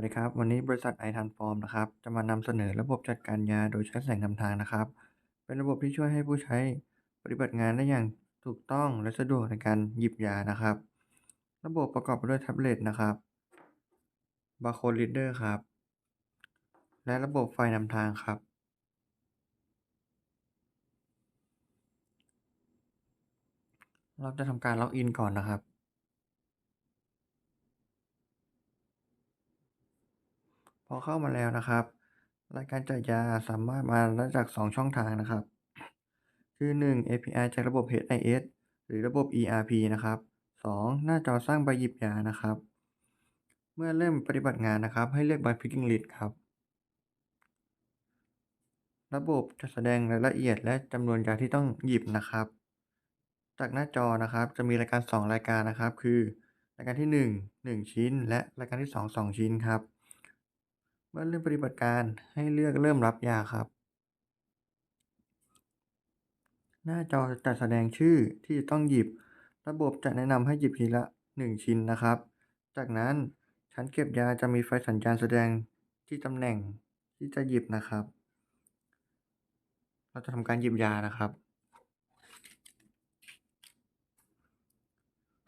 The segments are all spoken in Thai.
สวัสดีครับ วันนี้บริษัทไอทันฟอร์มนะครับ จะมานำเสนอระบบจัดการยาโดยใช้แสงนำทางนะครับ เป็นระบบที่ช่วยให้ผู้ใช้ปฏิบัติงานได้อย่างถูกต้องและสะดวกในการหยิบยานะครับ ระบบประกอบไปด้วยแท็บเล็ตนะครับบาร์โค้ดรีดเดอร์ครับ และระบบไฟนำทางครับ เราจะทำการล็อกอินก่อนนะครับ พอเข้ามาแล้วนะครับ รายการจ่ายยาสามารถมาได้จาก 2 ช่องทางนะครับ คือ 1 API จากระบบ HIS หรือระบบ ERP นะครับ 2 หน้าจอสร้างใบหยิบยานะครับ เมื่อเริ่มปฏิบัติงานนะครับ ให้เลือกใบ Picking List ครับ ระบบจะแสดงรายละเอียดและจำนวนยาที่ต้องหยิบนะครับ จากหน้าจอนะครับจะมีรายการ 2 รายการนะครับ คือ รายการที่ 1 1 ชิ้น และรายการที่ 2 2 ชิ้นครับ เมื่อเริ่มปฏิบัติการให้เลือกเริ่มรับยาครับ หน้าจอจะแสดงชื่อที่จะต้องหยิบ ระบบจะแนะนำให้หยิบทีละ 1 ชิ้นนะครับ จากนั้นชั้นเก็บยาจะมีไฟสัญญาณแสดงที่ตำแหน่งที่จะหยิบนะครับ เราจะทำการหยิบยานะครับ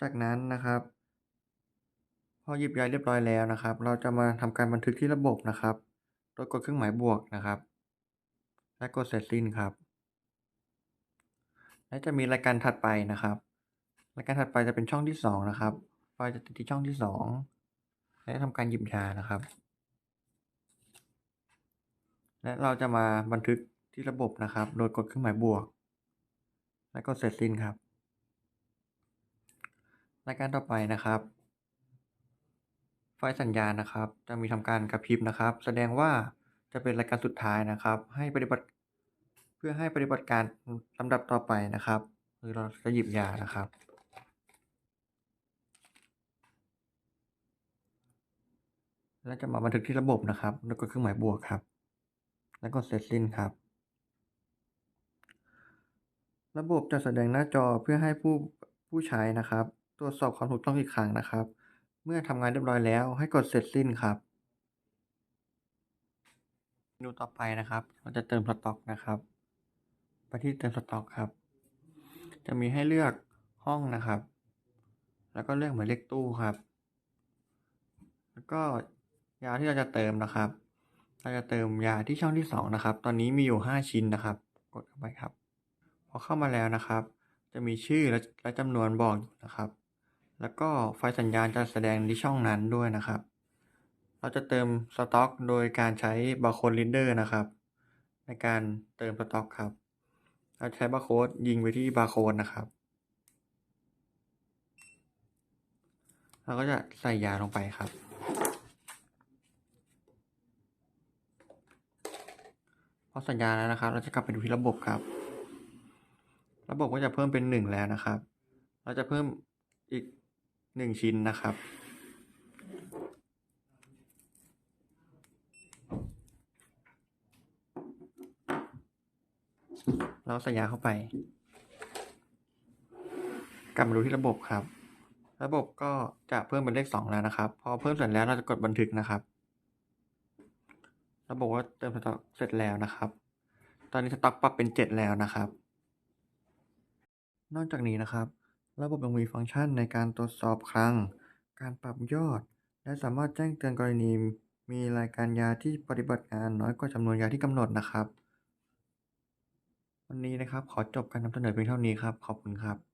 จากนั้นนะครับ พอหยิบยาเรียบร้อยแล้วนะครับ เราจะมาทำการบันทึกที่ระบบนะครับ โดยกดเครื่องหมายบวกนะครับ และกดเสร็จสิ้นครับ และจะมีรายการถัดไปนะครับ รายการถัดไปจะเป็นช่องที่ 2 นะครับไฟล์จะติดที่ช่องที่ 2 และทำการหยิบยานะครับ และเราจะมาบันทึกที่ระบบนะครับ โดยกดเครื่องหมายบวก และกดเสร็จสิ้นครับ รายการต่อไปนะครับ ไฟสัญญาณนะครับ จะมีทำการกระพริบนะครับ แสดงว่าจะเป็นรายการสุดท้ายนะครับ ให้ปฏิบัติ เพื่อให้ปฏิบัติการลำดับต่อไปนะครับคือเราจะหยิบยานะครับ และจะมาบันทึกที่ระบบนะครับแล้วกดเครื่องหมายบวกครับ แล้วก็เสร็จสิ้นครับ ระบบจะแสดงหน้าจอเพื่อให้ผู้ผู้ใช้นะครับ ตรวจสอบความถูกต้องอีกครั้งนะครับ เมื่อทำงานเรียบร้อยแล้วให้กดเสร็จสิ้นครับเมนูต่อไปนะครับเราจะเติมสต็อกนะครับ ไปที่เติมสต็อกครับ จะมีให้เลือกห้องนะครับ แล้วก็เลือกหมายเลขตู้ครับ แล้วก็ยาที่เราจะเติมนะครับ เราจะเติมยาที่ช่องที่สองนะครับ ตอนนี้มีอยู่ห้าชิ้นนะครับ กดเข้าไปครับ พอเข้ามาแล้วนะครับ จะมีชื่อและและจำนวนบอกอยู่นะครับ แล้วก็ไฟสัญญาณจะแสดงที่ช่องนั้นด้วยนะครับ เราจะเติมสต็อก โดยการใช้บาร์โค้ดรีดเดอร์นะครับ ในการเติมสต็อกครับ เราใช้บาร์โค้ดยิงไปที่บาร์โค้ดนะครับ เราก็จะใส่ยาลงไปครับ พอสัญญาแล้วนะครับ เราจะกลับไปดูที่ระบบครับ ระบบก็จะเพิ่มเป็นหนึ่งแล้วนะครับ เราจะเพิ่มอีก หนึ่งชิ้นนะครับ เราใส่ยาเข้าไป กลับมาดูที่ระบบครับ ระบบก็จะเพิ่มเป็นเลขสองแล้วนะครับ พอเพิ่มเสร็จแล้วเราจะกดบันทึกนะครับ ระบบว่าเติมสต็อกเสร็จแล้วนะครับ ตอนนี้สต็อกปรับเป็นเจ็ดแล้วนะครับ นอกจากนี้นะครับ ระบบยังมีฟังก์ชันในการตรวจสอบคลัง การปรับยอด และสามารถแจ้งเตือนกรณี มีรายการยาที่ปฏิบัติงานน้อยกว่าจำนวนยาที่กำหนดนะครับ วันนี้นะครับขอจบการนำเสนอเพียงเท่านี้ครับ ขอบคุณครับ